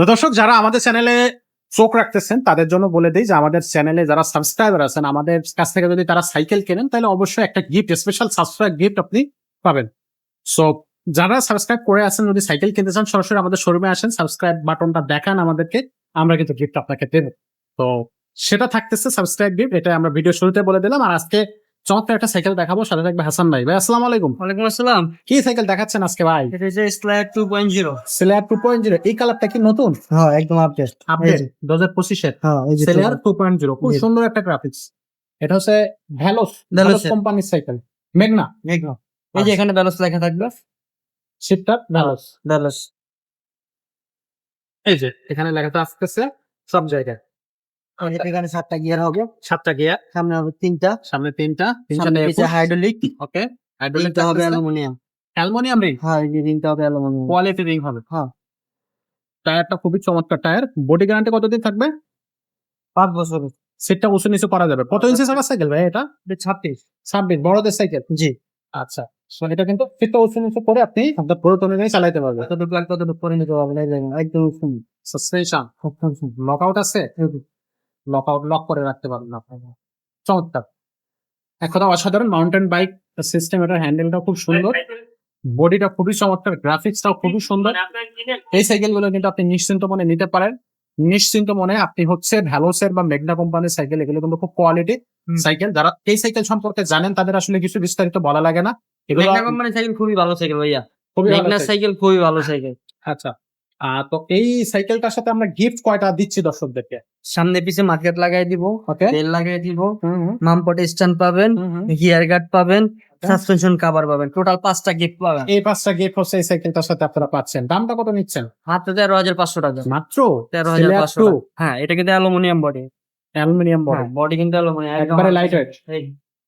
তো দর্শক, যারা আমাদের চ্যানেলে চোখ রাখতেছেন, তাদের জন্য বলে দিই যে আমাদের চ্যানেলে যারা সাবস্ক্রাইবার আছেন, আমাদের কাছ থেকে যদি তারা সাইকেল কেনেন, তাহলে অবশ্যই একটা গিফট স্পেশাল সাবস্ক্রাইব গিফট আপনি পাবেন। সো যারা সাবস্ক্রাইব করে আছেন, যদি সাইকেল কিনতে চান, সরাসরি আমাদের শোরুমে আসেন সাবস্ক্রাইব বাটনটা দেখান আমাদেরকে, আমরা কিন্তু গিফট আপনাকে দেব। তো, সেটা থাকতেছে সাবস্ক্রাইব গিফট এটা আমরা ভিডিও শুরুতে বলে দিলাম। আর আজকে চমৎকার একটা সাইকেল দেখাবো সাথে থাকবে হাসান ভাই। ভাই আসসালামু আলাইকুম। ওয়ালাইকুম আসসালাম। কি সাইকেল দেখাচ্ছেন আজকে ভাই? এটা হচ্ছে স্লাইড টু পয়েন্ট জিরো এই কালারটা কি নতুন? হ্যাঁ একদম আপডেট আপডেট এই যে। দু হাজার পঁচিশের। হ্যাঁ এই যে পয়েন্ট জিরো খুব সুন্দর একটা গ্রাফিক্স এটা হচ্ছে ভ্যালোস ভ্যালোস কোম্পানির সাইকেল মেঘনা। একদম এই যে এখানে ব্যালেন্স লেখা থাকবে। শিফটার ভ্যালোস ব্যালেন্স এই যে এখানে লেখাটা আসতেছে সব জায়গায়। এখানে সাতটা গিয়ার হবে। সাতটা গিয়ার সামনে হবে তিনটা। সামনে তিনটা। পিছে হাইড্রোলিক ওকে তিনটা হবে অ্যালুমিনিয়াম অ্যালুমিনিয়াম রিং হ্যাঁ তিনটা হবে অ্যালুমিনিয়াম কোয়ালিটি রিং হবে। হ্যাঁ। টায়ারটা খুবই চমৎকার টায়ার বডি গ্যারান্টি কতদিন থাকবে? পাঁচ বছর। সিটটা উঁচু নিচু করা যাবে। কত ইঞ্চি সাইকেল ভাই এটা? ছাব্বিশ। ছাব্বিশ। বড়দের সাইকেল জি। আচ্ছা। সো এটা কিন্তু সিটটা উঁচু নিচু করে আপনি আপনার পুরোটা অনুযায়ী চালাইতে পারবেন। কতটুকু আর কতটুকু করে নিতে পারবেন একদম সাসপেনশন সব শুনুন আছে লকআউট লক করে রাখতে পারবেন আপনারা। চমৎকার। এক কথা অসাধারণ মাউন্টেন বাইক সিস্টেম এটার হ্যান্ডেলটা খুব সুন্দর। বডিটা খুবই চমৎকার গ্রাফিক্সটাও খুবই সুন্দর। এই সাইকেলগুলো কিন্তু আপনি নিশ্চিন্ত মনে নিতে পারেন। নিশ্চিন্ত মনে আপনি হচ্ছে ভ্যালোসের বা মেঘনা কোম্পানির সাইকেল এগুলো কিন্তু খুব কোয়ালিটি সাইকেল যারা এই সাইকেল সম্পর্কে জানেন তাদের আসলে কিছু বিস্তারিত বলা লাগে না। এগুলো কোম্পানির সাইকেল খুবই ভালো সাইকেল ভাইয়া। খুবই মেঘনা সাইকেল খুবই ভালো সাইকেল আচ্ছা। তো এই সাইকেলটার সাথে আমরা গিফট কয়টা দিচ্ছি দর্শকদেরকে? সামনে পিছে মার্কেট লাগাই দিব ওকে তেল লাগাই দিব মামপটে স্ট্যান্ড পাবেন গিয়ার গার্ড পাবেন সাসপেনশন কভার পাবেন টোটাল পাঁচটা গিফট পাবেন। এই পাঁচটা গিফট হচ্ছে এই সাইকেলটার সাথে আপনারা পাচ্ছেন। দামটা কত নিচ্ছেন? হাতে তেরো হাজার পাঁচশো টাকা। মাত্র? তেরো হাজার পাঁচশো হ্যাঁ এটা কিন্তু অ্যালুমিনিয়াম বডি অ্যালুমিনিয়াম বড় বডি কিন্তু অ্যালুমিনিয়াম একবারে লাইট ওয়েট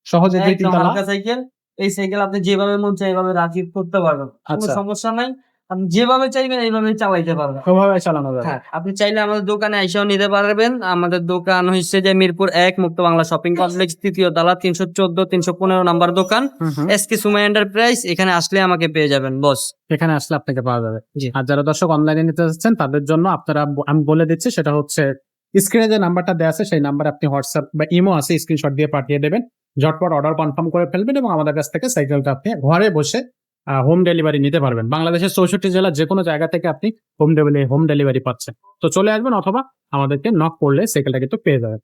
সহজে দুই তিন সাইকেল এই সাইকেল আপনি যেভাবে মন চাই এইভাবে রাখি করতে পারবেন। কোনো আচ্ছা। সমস্যা নাই। আপনি যেভাবে চাইবেন এইভাবে চালাইতে পারবেন ওভাবে চালানো যাবে। হ্যাঁ আপনি চাইলে আমাদের দোকানে এসেও নিতে পারবেন। আমাদের দোকান হচ্ছে যে মিরপুর এক মুক্ত বাংলা শপিং কমপ্লেক্স তৃতীয় তলা তিনশো চোদ্দ তিনশো পনেরো নাম্বার দোকান। এস কে সুমাই এন্টারপ্রাইজ এখানে আসলে আমাকে পেয়ে যাবেন বস। এখানে আসলে আপনাকে পাওয়া যাবে। আর যারা দর্শক অনলাইনে নিতে চাচ্ছেন তাদের জন্য আপনারা আমি বলে দিচ্ছি সেটা হচ্ছে স্ক্রিনে যে নাম্বারটা দেওয়া আছে সেই নাম্বারে আপনি হোয়াটসঅ্যাপ বা ইমো আছে স্ক্রিনশট দিয়ে পাঠিয়ে দেবেন। ঝটপট অর্ডার কনফার্ম করে ফেলবেন এবং আমাদের কাছ থেকে সাইকেলটা আপনি ঘরে বসে হোম ডেলিভারি নিতে পারবেন। বাংলাদেশের চৌষট্টি জেলার যে কোনো জায়গা থেকে আপনি হোম ডেলিভারি হোম ডেলিভারি পাচ্ছেন। তো চলে আসবেন অথবা আমাদেরকে নক করলে সাইকেলটা কিন্তু পেয়ে যাবেন।